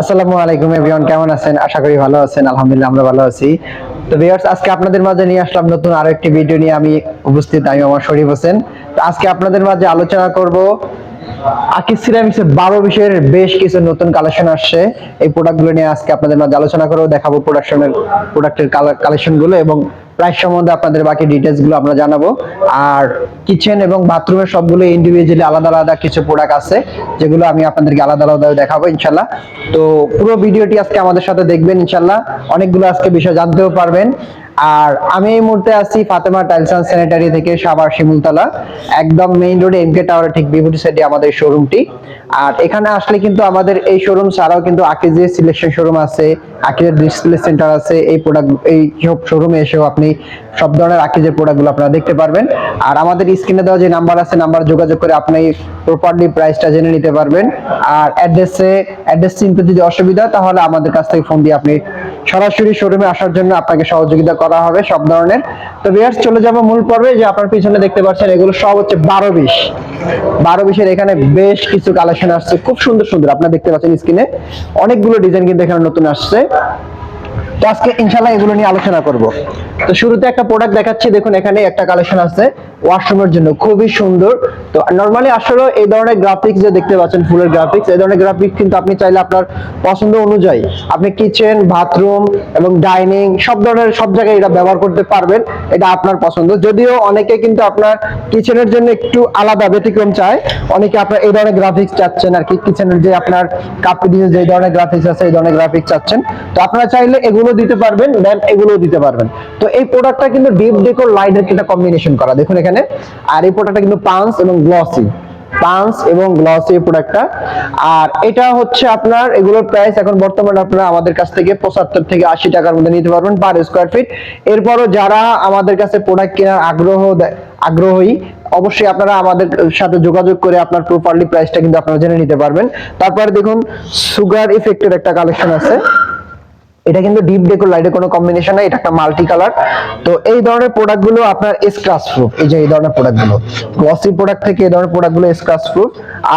আসসালামু আলাইকুম এভরিওয়ান, কেমন আছেন? আশা করি ভালো আছেন, আলহামদুলিল্লাহ আমরা ভালো আছি। তো ভিউয়ার্স, আজকে আপনাদের মাঝে নিয়ে আসলাম নতুন আরও একটি ভিডিও নিয়ে আমি উপস্থিত, আমি আমার শরীফ হোসেন। তো আজকে আপনাদের মাঝে আলোচনা করব আকিস সিরামিক্স বারো বিষয়ের বেশ কিছু নতুন কালেকশন আসছে। এই প্রোডাক্টগুলো নিয়ে আজকে আপনাদের মাঝে আলোচনা করব, দেখাবো প্রোডাকশনের প্রোডাক্টের কালেকশনগুলো এবং প্রাইস সম্বন্ধে আপনাদের বাকি ডিটেলসগুলো আমরা জানাব। আর কিচেন এবং বাথরুমের সবগুলো ইন্ডিভিজুয়ালি আলাদা আলাদা কিছু প্রোডাক্ট আছে, যেগুলো আমি আপনাদেরকে আলাদা আলাদা দেখাবো ইনশাল্লাহ তো পুরো ভিডিওটি আজকে আমাদের সাথে দেখবেন ইনশাল্লাহ অনেকগুলো আজকে বিষয় জানতেও পারবেন। আর আমি এই মুহূর্তে আছি ফাতেমা টাইলস অ্যান্ড স্যানিটারি থেকে সাভার শিমুলতলা। একদম মেইন রোডে এমকে টাওয়ারের ঠিক বিপরীত সাইডে আমাদের শোরুমটি আর এখানে আসলে কিন্তু আমাদের এই শোরুম ছাড়াও কিন্তু আকিজের সিলেকশন শোরুম আছে আকিজের ডিসপ্লে সেন্টার আছে, এই প্রোডাক্ট এই সব শোরুমে এসেও আপনি সব ধরনের আকিজের প্রোডাক্টগুলো আপনারা দেখতে পারবেন। আর আমাদের স্ক্রিনে দেওয়া যে নাম্বার আছে নাম্বার যোগাযোগ করে আপনি প্রপারলি প্রাইসটা জেনে নিতে পারবেন। আর অ্যাড্রেসে অ্যাড্রেস চিনতে যদি অসুবিধা তাহলে আমাদের কাছ থেকে ফোন দিয়ে আপনি সরাসরি শোরুমে আসার জন্য আপনাকে সহযোগিতা করা হবে সব ধরনের। তো ভিউয়ার্স চলে যাব মূল পর্বে। যে আপনার পিছনে দেখতে পাচ্ছেন, এগুলো সব হচ্ছে বারো বিশ। বারো বিশের এখানে বেশ কিছু কালেকশন আসছে, খুব সুন্দর সুন্দর। আপনারা দেখতে পাচ্ছেন স্ক্রিনে অনেকগুলো ডিজাইন কিন্তু এখানে নতুন আসছে। তো আজকে ইনশাল্লাহ এগুলো নিয়ে আলোচনা করব। তো শুরুতে একটা প্রোডাক্ট দেখাচ্ছি। দেখুন, এখানে একটা কালেকশন আছে ওয়াশরুমের জন্য খুবই সুন্দর। তো নরমালি আসলে এই ধরনের গ্রাফিক্স যে দেখতে পাচ্ছেন, ফুলের গ্রাফিক্স এই ধরনের গ্রাফিক্স কিন্তু আপনি চাইলে আপনার পছন্দ অনুযায়ী আপনি কিচেন বাথরুম এবং ডাইনিং সব ধরনের সব জায়গায় এটা ব্যবহার করতে পারবেন, এটা আপনার পছন্দ। যদিও অনেকে কিন্তু আপনার কিচেনের জন্য একটু আলাদা ব্যতিক্রম চায়। অনেকে আপনার এই ধরনের গ্রাফিক্স চাচ্ছেন আর কি কিচেনের যে আপনার কাপ ডিজাইন যে ধরনের গ্রাফিক্স আছে, এই ধরনের গ্রাফিক্স চাচ্ছেন। তো আপনারা চাইলে এগুলো দিতে পারবেন দেন এগুলো দিতে পারবেন। তো এই প্রোডাক্টটা কিন্তু ডিপ ডেকোর লাইটের একটা কম্বিনেশন করা। দেখুন এখানে। আর এই প্রোডাক্টটা কিন্তু পাঞ্চ এবং গ্লসি পাঞ্চ এবং গ্লসি প্রোডাক্টটা আর এটা হচ্ছে আপনার, এগুলোর প্রাইস এখন বর্তমানে আপনারা আমাদের কাছ থেকে পঁচাত্তর থেকে আশি টাকার মধ্যে নিতে পারবেন পার স্কোয়ার ফিট এরপরও যারা আমাদের কাছে প্রোডাক্ট কেনার আগ্রহ আগ্রহী, অবশ্যই আপনারা আমাদের সাথে যোগাযোগ করে আপনার প্রপারলি প্রাইসটা কিন্তু আপনারা জেনে নিতে পারবেন। তারপরে দেখুন সুগার ইফেক্টের একটা কালেকশন আছে। এটা কিন্তু ডিপ ডেকোর লাইটের কোনো কম্বিনেশন নাই এটা একটা মাল্টি কালার তো এই ধরনের প্রোডাক্টগুলো আপনার স্ক্রাচ প্রুফ এই যে এই ধরনের প্রোডাক্টগুলো। গ্লসি প্রোডাক্ট থেকে এই ধরনের প্রোডাক্টগুলো স্ক্রাচ প্রুফ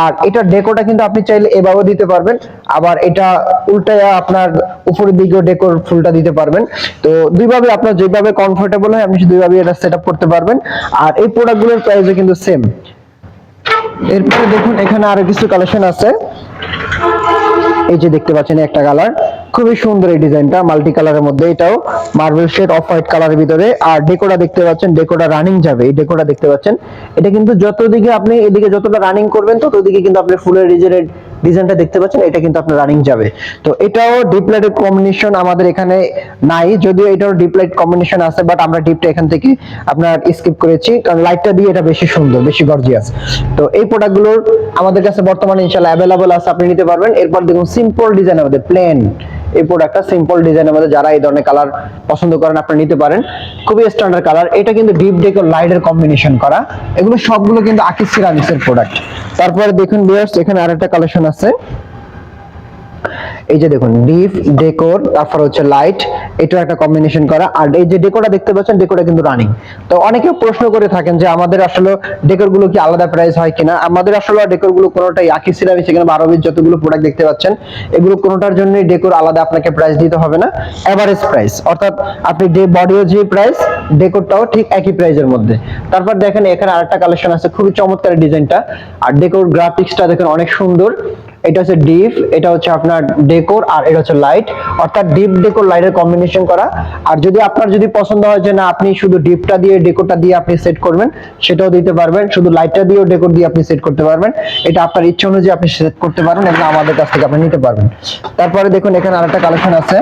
আর এটা ডেকোটা কিন্তু আপনি চাইলে এভাবে দিতে পারবেন। আবার এটা উল্টায় আপনার উপরের দিকেও ডেকোর ফুলটা দিতে পারবেন। তো দুইভাবে আপনার যেভাবে কমফোর্টেবল হয়, আপনি দুইভাবে এটা সেট করতে পারবেন। আর এই প্রোডাক্টগুলোর প্রাইসও কিন্তু সেম এরপরে দেখুন, এখানে আরও কিছু কালেকশন আছে। এই যে দেখতে পাচ্ছেন একটা কালার খুবই সুন্দর এই ডিজাইনটা মাল্টি কালারের মধ্যে। এটাও মার্বেল শেড অফ হোয়াইট কালারের ভিতরে। আর ডেকোটা দেখতে পাচ্ছেন ডেকোটা রানিং যাবে। এই ডেকোটা দেখতে পাচ্ছেন। এটা কিন্তু যত দিকে আপনি এদিকে যতটা রানিং করবেন তত দিকে কিন্তু আপনি ফুলের ডিজাইনের ডিজাইনটা দেখতে পাচ্ছেন, এটা কিন্তু আপনার রানিং যাবে। তো এটাও ডিপ লাইটের কম্বিনেশন আমাদের এখানে নাই, যদিও এটাও ডিপ লাইট কম্বিনেশন আছে বাট আমরা ডিপটা এখান থেকে আপনার স্কিপ করেছি। কারণ লাইটটা দিয়ে এটা বেশি সুন্দর, বেশি গর্জিয়াস তো এই প্রোডাক্টগুলোর আমাদের কাছে বর্তমানে ইনশাআল্লাহ অ্যাভেলেবল আছে, আপনি নিতে পারবেন। এরপর দেখুন সিম্পল ডিজাইন আমাদের প্লেন এই প্রোডাক্টটা সিম্পল ডিজাইনের মধ্যে যারা এই ধরনের কালার পছন্দ করেন আপনি নিতে পারেন। খুবই স্ট্যান্ডার্ড কালার এটা কিন্তু ডিপ ডেক লাইটের কম্বিনেশন করা। এগুলো সবগুলো কিন্তু আকিস সিরামিক্সের প্রোডাক্ট তারপরে দেখুন ভিউয়ার্স এখানে আরেকটা কালেকশন আছে। এই যে দেখুন ডিপ ডেকোর তারপর হচ্ছে লাইট এটা একটা কম্বিনেশন করা। আর এই যে ডেকোরটা দেখতে পাচ্ছেন ডেকোরটা কিন্তু রানিং তো অনেকে প্রশ্ন করে থাকেন যে আমাদের আসলে ডেকোরগুলো কি আলাদা প্রাইস হয় কিনা? আমাদের আসলে ডেকোরগুলো কোনোটাই একই সিরামিক্স এখানে বারো বিশ যতগুলো প্রোডাক্ট দেখতে পাচ্ছেন, এগুলো কোনোটার জন্য ডেকোর আলাদা আপনাকে প্রাইস দিতে হবে না। এভারেজ প্রাইস অর্থাৎ আপনি ডে বডিও যে প্রাইস ডেকোরটাও ঠিক একই প্রাইসের মধ্যে। তারপর দেখেন, এখানে আরেকটা কালেকশন আছে, খুবই চমৎকার ডিজাইনটা আর ডেকোর গ্রাফিক্সটা দেখেন অনেক সুন্দর। এটা হচ্ছে ডিপ, এটা হচ্ছে আপনার ডেকোর আর এটা হচ্ছে লাইট। অর্থাৎ ডিপ ডেকোর লাইটের কম্বিনেশন করা। আর যদি আপনার যদি পছন্দ হয় যে না, আপনি শুধু ডিপটা দিয়ে, ডেকোরটা দিয়ে আপনি সেট করবেন, সেটাও দিতে পারবেন। শুধু লাইটটা দিয়েও ডেকোর দিয়ে আপনি সেট করতে পারবেন। এটা আপনার ইচ্ছা অনুযায়ী আপনি সেট করতে পারবেন এবং আমাদের কাছ থেকে আপনি নিতে পারবেন। তারপরে দেখুন, এখানে আরেকটা কালেকশন আছে।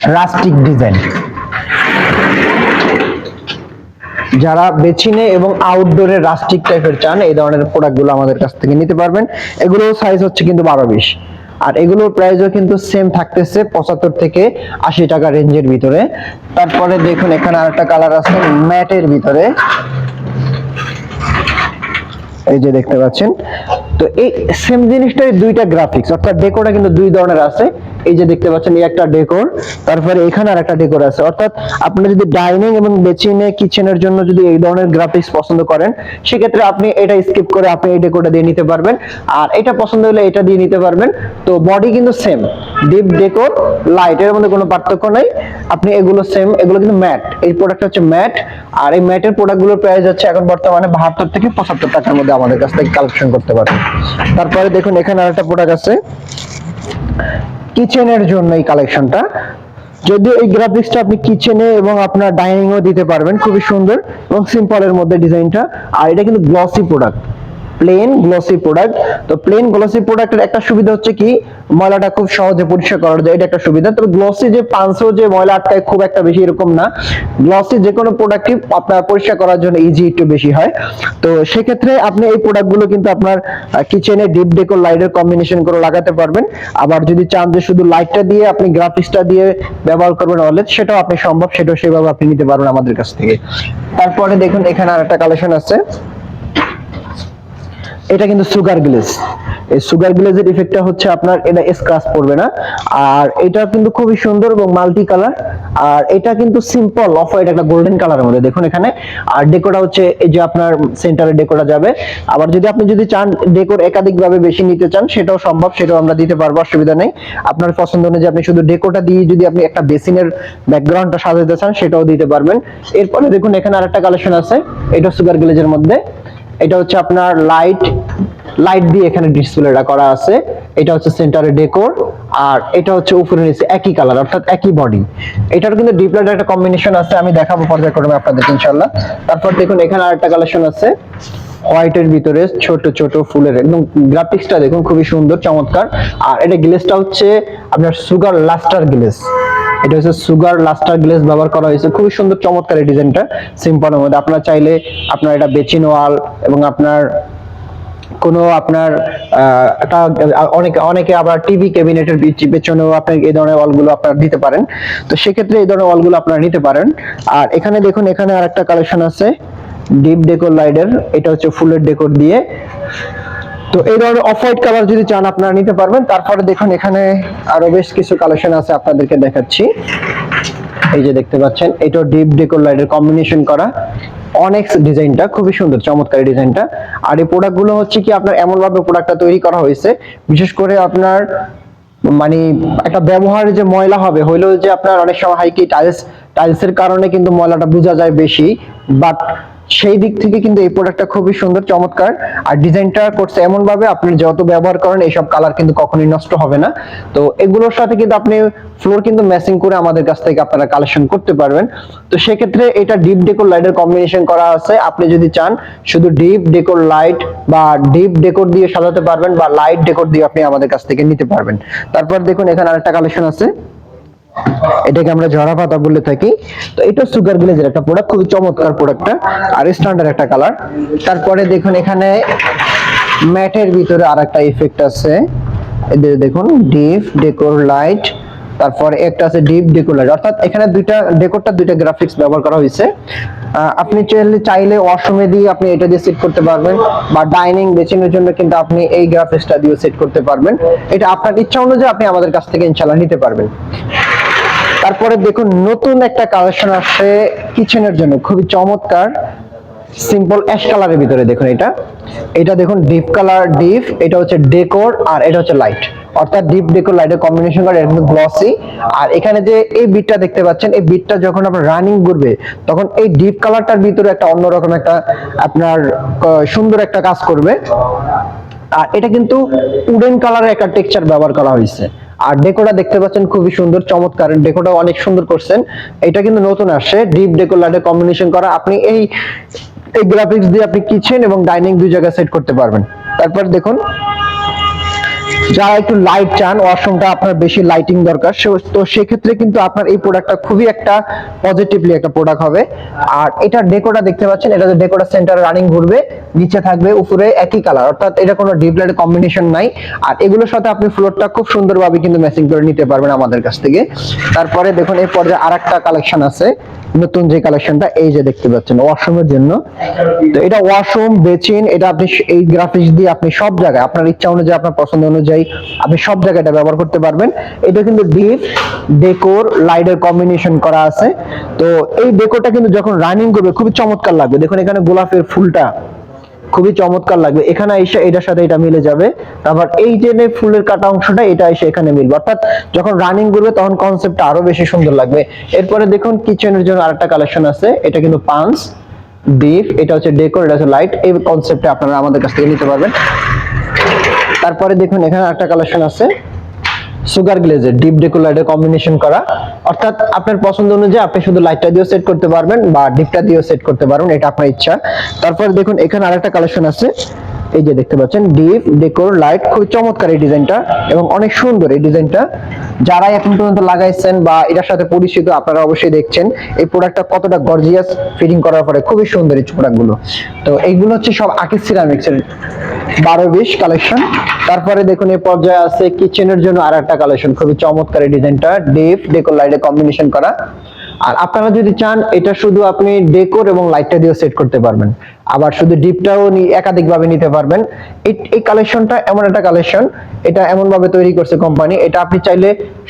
Rustic design. যারা বেছিনে এবং আউটডোরে রাস্টিক টাইপের চান, এই ধরনের প্রোডাক্টগুলো আমাদের কাছ থেকে নিতে পারবেন। এগুলো সাইজ হচ্ছে কিন্তু বারো বিশ। আর এগুলোর প্রাইসও কিন্তু সেম থাকতেছে পঁচাত্তর থেকে আশি টাকা রেঞ্জের ভিতরে। তারপরে দেখুন, এখানে আরেকটা কালার আছে ম্যাটের ভিতরে। এই যে দেখতে পাচ্ছেন। তো এই সেম জিনিসটাই দুইটা গ্রাফিক্স অর্থাৎ ডেকোরটা কিন্তু দুই ধরনের আছে। এই যে দেখতে পাচ্ছেন, এই একটা ডেকোর তারপরে এখানে আর একটা ডেকোর আছে। অর্থাৎ আপনি যদি ডাইনিং এবং বেচিনে কিচেনের জন্য যদি এই ধরনের গ্রাফিক্স পছন্দ করেন, সেক্ষেত্রে আপনি এটা স্কিপ করে আপনি এই ডেকোরটা দিয়ে নিতে পারবেন। আর এটা পছন্দ হলে এটা দিয়ে নিতে পারবেন। তো বডি কিন্তু সেম ডিপ ডেকোর লাইটের মধ্যে কোনো পার্থক্য নাই। আপনি এগুলো সেম এগুলো কিন্তু ম্যাট এই প্রোডাক্ট হচ্ছে ম্যাট আর এই ম্যাটের প্রোডাক্টগুলোর প্রাইস হচ্ছে এখন বর্তমানে বাহাত্তর থেকে পঁচাত্তর টাকার মধ্যে আমাদের কাছ থেকে কালেকশন করতে পারবেন। তারপরে দেখুন, এখানে আরেকটা প্রোডাক্ট আছে। কিচেনের জন্য এই কালেকশনটা যদিও এই গ্রাফিক্সটা আপনি কিচেনে এবং আপনার ডাইনিং ও দিতে পারবেন, খুবই সুন্দর এবং সিম্পলের মধ্যে ডিজাইনটা আর এটা কিন্তু glossy product plain glossy product তো প্লেন গ্লসি প্রোডাক্টের একটা সুবিধা হচ্ছে কি? ময়লাটা খুব সহজে পরিষ্কার করা যায় এটা একটা সুবিধা। তবে গ্লসি যে পাঁচশো যে ময়লা আটকায় খুব একটা বেশি এরকম না। গ্লসি যে কোনো প্রোডাক্টই আপনার পরিষ্কার করার জন্য ইজি একটু বেশি হয়। তো সেক্ষেত্রে আপনি এই প্রোডাক্টগুলো কিন্তু আপনার কিচেনে ডিপ ডেকোর লাইটের কম্বিনেশন করে লাগাতে পারবেন। আবার যদি চান যে শুধু লাইটটা দিয়ে আপনি গ্রাফিক্সটা দিয়ে ব্যবহার করবেন OLED, সেটাও আপনি সম্ভব। সেটাও সেভাবে আপনি নিতে পারবেন আমাদের কাছ থেকে। তারপরে দেখুন, এখানে আর একটা কালেকশন আছে। এটা কিন্তু সুগার গ্লেজ এই সুগার গ্লেজের ইফেক্টটা হচ্ছে আপনার, এটা স্ক্র্যাচ পড়বে না। আর এটা কিন্তু খুবই সুন্দর এবং মাল্টি কালার আর এটা কিন্তু সিম্পল অফ হোয়াইট একটা গোল্ডেন কালারের মধ্যে। দেখুন এখানে। আর ডেকোটা হচ্ছে এই যে আপনার সেন্টারে ডেকোটা যাবে। আবার যদি আপনি যদি চান ডেকোর একাধিক ভাবে বেশি নিতে চান, সেটাও সম্ভব, সেটাও আমরা দিতে পারব, অসুবিধা নেই। আপনার পছন্দ অনুযায়ী আপনি শুধু ডেকোটা দিয়ে যদি আপনি একটা বেসিনের ব্যাকগ্রাউন্ডটা সাজাতে চান, সেটাও দিতে পারবেন। এরপরে দেখুন এখানে আরেকটা কালেকশন আছে। এটা সুগার গ্লেজের মধ্যে। এটা হচ্ছে আপনার লাইট লাইট দিয়ে এখানে ডিসপ্লেটা করা আছে। এটা হচ্ছে সেন্টারে ডেকোর আর এটা হচ্ছে উপরে নিচে একই কালার অর্থাৎ একই বডি এটার কিন্তু ডিপ লাইটের একটা কম্বিনেশন আছে, আমি দেখাবো পর্যায়ক্রমে আপনাদের ইনশাল্লাহ তারপর দেখুন, এখানে আরেকটা কালেকশন আছে। হোয়াইটের ভিতরে ছোট ছোট ফুলের একদম গ্রাফিক্সটা দেখুন খুবই সুন্দর, চমৎকার। আর এটা গ্লেসটা হচ্ছে আপনার সুগার লাস্টার গ্লেস এটা হচ্ছে সুগার লাস্টার গ্লেস ব্যবহার করা হয়েছে। খুবই সুন্দর, চমৎকার এই ডিজাইনটা। সিম্পলের মধ্যে। আপনারা চাইলে আপনার এটা বেচিন ওয়াল এবং আপনার কোনো আপনার একটা, অনেকে অনেকে আবার টিভি ক্যাবিনেটের পেছনেও আপনি এই ধরনের ওয়ালগুলো আপনার দিতে পারেন। তো সেক্ষেত্রে এই ধরনের ওয়ালগুলো আপনারা নিতে পারেন। আর এখানে দেখুন, এখানে আরেকটা কালেকশন আছে। ডিপ ডেকোর লাইটের এটা হচ্ছে ফুলের ডেকোর দিয়ে। তো এই ধরনের অফ হোয়াইট কালার যদি চান আপনারা নিতে পারবেন, তারপরে দেখুন এখানে আরও বেশ কিছু কালেকশন আছে আপনাদেরকে দেখাচ্ছি। এই যে দেখতে পাচ্ছেন এটা ডিপ ডেকোর লাইটের কম্বিনেশন করা। অনেক ডিজাইনটা, খুবই সুন্দর, চমৎকার ডিজাইনটা। আর এই প্রোডাক্টগুলো হচ্ছে কি, আপনার এমন ভাবে প্রোডাক্টটা তৈরি করা হয়েছে, বিশেষ করে আপনার মানে একটা ব্যবহারের যে ময়লা হবে, হইলেও যে আপনার অনেক সময় হয় কি টাইলস টাইলসের কারণে কিন্তু ময়লাটা বোঝা যায় বেশি বাট সেই দিক থেকে কিন্তু এই প্রোডাক্টটা খুবই সুন্দর, চমৎকার। আর ডিজাইনটা করছে এমন ভাবে আপনি যত ব্যবহার করেন, এইসব কালার কিন্তু কখনোই নষ্ট হবে না। তো এগুলোর সাথে কিন্তু আপনি ফ্লোর কিন্তু ম্যাচিং করে আমাদের কাছ থেকে আপনারা কালেকশন করতে পারবেন। তো সেক্ষেত্রে এটা ডিপ ডেকোর লাইটের কম্বিনেশন করা আছে। আপনি যদি চান, শুধু ডিপ ডেকোর লাইট বা ডিপ ডেকোর দিয়ে সাজাতে পারবেন বা লাইট ডেকোর দিয়ে আপনি আমাদের কাছ থেকে নিতে পারবেন। তারপর দেখুন, এখানে আরেকটা কালেকশন আছে। এটাকে আমরা ঝরা পাতা বলে থাকি। তো এটা সুগার গ্লেজের একটা প্রোডাক্ট খুবই চমৎকার প্রোডাক্টটা আর স্ট্যান্ডার্ড একটা কালার তারপরে দেখুন, এখানে ম্যাটের ভিতরে আর একটা ইফেক্ট আছে এদের দেখুন ডিপ ডেকোর লাইট তারপর একটা আছে ডিপ ডেকোর লাইট অর্থাৎ এখানে দুইটা ডেকোরটা দুইটা গ্রাফিক্স ব্যবহার করা হয়েছে। আপনি চাইলে চাইলে ওয়াশরুমে দিয়ে আপনি এটা দিয়ে সেট করতে পারবেন, বা ডাইনিং বেচিনের জন্য কিন্তু আপনি এই গ্রাফিক্সটা দিয়ে সেট করতে পারবেন। এটা আপনার ইচ্ছা অনুযায়ী আপনি আমাদের কাছ থেকে ইনশাআল্লাহ নিতে পারবেন। তারপরে দেখুন নতুন একটা কালেকশন আসছে কিচেনের জন্য, খুবই চমৎকার সিম্পল অ্যাশ কালারের ভিতরে দেখুন এটা। এটা দেখুন ডিপ কালার ডিপ এটা হচ্ছে ডেকোর আর এটা হচ্ছে লাইট অর্থাৎ ডিপ ডেকোর লাইটের কম্বিনেশন করে কিন্তু গ্লসি আর এখানে যে এই বিটটা দেখতে পাচ্ছেন, এই বিটটা যখন আপনার রানিং করবে, তখন এই ডিপ কালারটার ভিতরে একটা অন্যরকম একটা আপনার সুন্দর একটা কাজ করবে। আর এটা কিন্তু উডেন কালারের একটা টেক্সচার ব্যবহার করা হয়েছে। আর ডেকোটা দেখতে পাচ্ছেন খুবই সুন্দর, চমৎকার। ডেকোটা অনেক সুন্দর করছেন। এটা কিন্তু নতুন আসে ডিপ ডেকো লাইটের কম্বিনেশন করা। আপনি এই এই গ্রাফিক্স দিয়ে আপনি কিচেন এবং ডাইনিং দুই জায়গায় সেট করতে পারবেন। তারপর দেখুন যারা একটু লাইট চান ওয়াশরুমটা আপনার বেশি লাইটিং দরকার তো সেক্ষেত্রে কিন্তু আপনার এই প্রোডাক্টটা খুবই একটা পজিটিভলি একটা প্রোডাক্ট হবে। আর এটা ডেকোটা দেখতে পাচ্ছেন এটা ডেকোটা সেন্টার রানিং ঘুরবে, নিচে থাকবে, উপরে একই কালার অর্থাৎ এটা কোনো ডিপ কম্বিনেশন নাই। আর এগুলোর সাথে আপনি ফ্লোরটা খুব সুন্দরভাবে কিন্তু ম্যাচিং করে নিতে পারবেন আমাদের কাছ থেকে। তারপরে দেখুন, এই পর্যায়ে আরেকটা কালেকশন আছে, নতুন যে কালেকশনটা এই যে দেখতে পাচ্ছেন ওয়াশরুমের জন্য। তো এটা ওয়াশরুম বেচিন, এটা আপনি এই গ্রাফিক্স দিয়ে আপনি সব জায়গায়, আপনার ইচ্ছা অনুযায়ী, আপনার পছন্দ অনুযায়ী আপনি সব জায়গায় এটা ব্যবহার করতে পারবেন। এটা কিন্তু ডিপ ডেকোর লাইটের কম্বিনেশন করা আছে। তো এই ডেকোরটা কিন্তু যখন রানিং করবে, খুবই চমৎকার লাগবে। দেখুন, এখানে গোলাপের ফুলটা খুবই চমৎকার লাগবে। এখানে এসে এটার সাথে এটা মিলে যাবে। তারপর এই যে ফুলের কাটা অংশটা, এটা এসে এখানে মিলবে। অর্থাৎ যখন রানিং করবে, তখন কনসেপ্টটা আরও বেশি সুন্দর লাগবে। এরপরে দেখুন কিচেনের জন্য আরেকটা কালেকশন আছে। এটা কিন্তু পান্স ডিপ এটা হচ্ছে ডেকোর এটা হচ্ছে লাইট এই কনসেপ্টে আপনারা আমাদের কাছ থেকে নিতে পারবেন। তারপরে দেখুন, এখানে একটা কালেকশন আছে। সুগার গ্লেজের ডিপ ডেকোলাইটের কম্বিনেশন করা। অর্থাৎ আপনার পছন্দ অনুযায়ী আপনি শুধু লাইটটা দিয়েও সেট করতে পারবেন বা ডিপটা দিয়েও সেট করতে পারবেন, এটা আপনার ইচ্ছা। তারপরে দেখুন, এখানে আরেকটা কালেকশন আছে। এই যে দেখতে পাচ্ছেন ডিপ ডেকোর লাইট খুব চমৎকার এই ডিজাইনটা এবং অনেক সুন্দর এই ডিজাইনটা। যারা এখন পর্যন্ত লাগাইছেন বা এটার সাথে পরিচিত, আপনারা অবশ্যই দেখছেন এই প্রোডাক্টটা কতটা গর্জিয়াস ফিটিং করার পরে খুবই সুন্দর এই প্রোডাক্টগুলো তো এইগুলো হচ্ছে সব আকিস সিরামিক্সের বারো বিশ কালেকশন তারপরে দেখুন, এই পর্যায়ে আছে কিচেনের জন্য আর একটা কালেকশন খুবই চমৎকার এই ডিজাইনটা ডিপ ডেকোর লাইটের কম্বিনেশন করা। আর আপনারা যদি চান, এটা শুধু আপনি ডেকোর এবং লাইটটা দিয়েও সেট করতে পারবেন। আবার শুধু ডিপটাও একাধিক ভাবে নিতে পারবেন। এই কালেকশনটা এমন একটা কালেকশন এটা এমন ভাবে তৈরি করছে কোম্পানি এটা আপনি চাইলে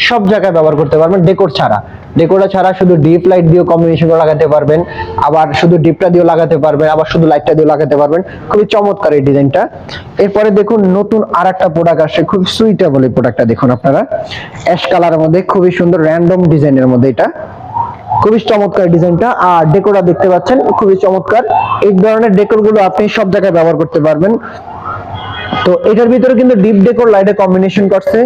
সব জায়গায় ব্যবহার করতে পারবেন ডেকোর ছাড়া। ডেকোরটা ছাড়া শুধু ডিপ লাইট দিয়েও কম্বিনেশন লাগাতে পারবেন, আবার শুধু ডিপটা দিয়েও লাগাতে পারবেন, আবার শুধু লাইটটা দিয়েও লাগাতে পারবেন। খুবই চমৎকার এই ডিজাইনটা এরপরে দেখুন, নতুন আর একটা প্রোডাক্ট আসছে, খুব সুইটেবল এই প্রোডাক্টটা দেখুন আপনারা। অ্যাশ কালারের মধ্যে, খুবই সুন্দর র্যান্ডম ডিজাইনের মধ্যে এটা। খুবই চমৎকার ডিজাইনটা। আর ডেকোরটা দেখতে পাচ্ছেন, খুবই চমৎকার। এই ধরনের ডেকোরগুলো আপনি সব জায়গায় ব্যবহার করতে পারবেন। তো এটার ভিতরে কিন্তু ডিপ ডেকোর লাইটের কম্বিনেশন করছে।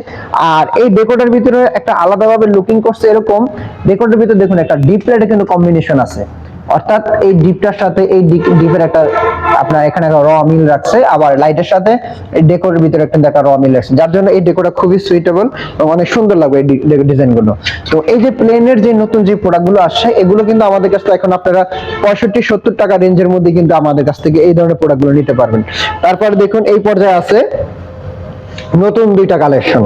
আর এই ডেকোরটার ভিতরে একটা আলাদাভাবে লুকিং করছে এরকম। ডেকোরটার ভিতরে দেখুন, একটা ডিপ লাইটের কিন্তু কম্বিনেশন আছে। অর্থাৎ এই ডিপটার সাথে, এই ডিপের একটা, আপনার এখানে র মিল রাখছে, আবার লাইটের সাথে ডেকোরের ভিতরে একটা একটা র মিল রাখছে, যার জন্য এই ডেকোরটা খুবই সুইটেবল এবং অনেক সুন্দর লাগবে এই ডিজাইনগুলো তো এই যে প্লেনের যে নতুন যে প্রোডাক্টগুলো আসছে, এগুলো কিন্তু আমাদের কাছে এখন আপনারা পঁয়ষট্টি, সত্তর টাকা রেঞ্জের মধ্যে কিন্তু আমাদের কাছ থেকে এই ধরনের প্রোডাক্টগুলো নিতে পারবেন। তারপরে দেখুন, এই পর্যায়ে আছে নতুন দুইটা কালেকশন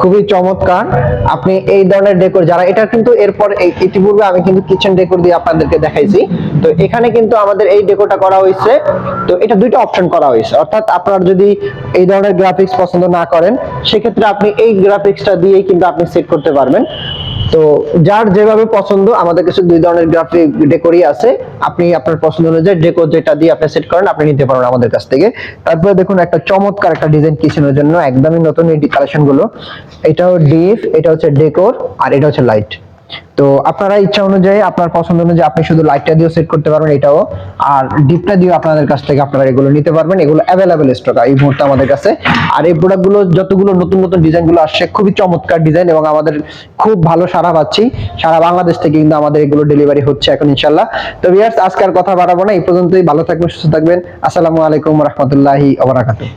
খুবই চমৎকার। আপনি এই ধরনের ডেকোর যারা, এটা কিন্তু এরপর ইতিপূর্বে আমি কিন্তু কিচেন ডেকোর দিয়ে আপনাদেরকে দেখাইছি। তো এখানে কিন্তু আমাদের এই ডেকোরটা করা হয়েছে। তো এটা দুইটা অপশন করা হয়েছে। অর্থাৎ আপনার যদি এই ধরনের গ্রাফিক্স পছন্দ না করেন, সেক্ষেত্রে আপনি এই গ্রাফিক্সটা দিয়েই কিন্তু আপনি সেট করতে পারবেন। তো যার যেভাবে পছন্দ, আমাদের কাছে দুই ধরনের গ্রাফিক ডেকোরই আছে। আপনি আপনার পছন্দ অনুযায়ী ডেকোর যেটা দিয়ে আপনি সেট করেন, আপনি নিতে পারেন আমাদের কাছ থেকে। তারপরে দেখুন একটা চমৎকার একটা ডিজাইন কিচেনের জন্য। একদমই নতুন এই কালেকশনগুলো। এটাও ডিপ এটা হচ্ছে ডেকোর আর এটা হচ্ছে লাইট তো আপনারা ইচ্ছা অনুযায়ী, আপনার পছন্দ অনুযায়ী আপনি শুধু লাইটটা দিয়েও সেট করতে পারবেন এটাও, আর ডিপটা দিয়েও আপনাদের কাছ থেকে আপনারা এগুলো নিতে পারবেন। এগুলো অ্যাভেলেবেল স্টক এই মুহূর্তে আমাদের কাছে। আর এই প্রোডাক্টগুলো যতগুলো নতুন নতুন ডিজাইনগুলো আসছে, খুবই চমৎকার ডিজাইন এবং আমাদের খুব ভালো সারা পাচ্ছি। সারা বাংলাদেশ থেকে কিন্তু আমাদের এগুলো ডেলিভারি হচ্ছে এখন ইনশাল্লাহ তো ভিউয়ার্স আজকে আর কথা বাড়াবো না। এই পর্যন্তই, ভালো থাকবেন, সুস্থ থাকবেন। আসসালামু আলাইকুম রহমতুল্লাহি ওবরাকাতুহ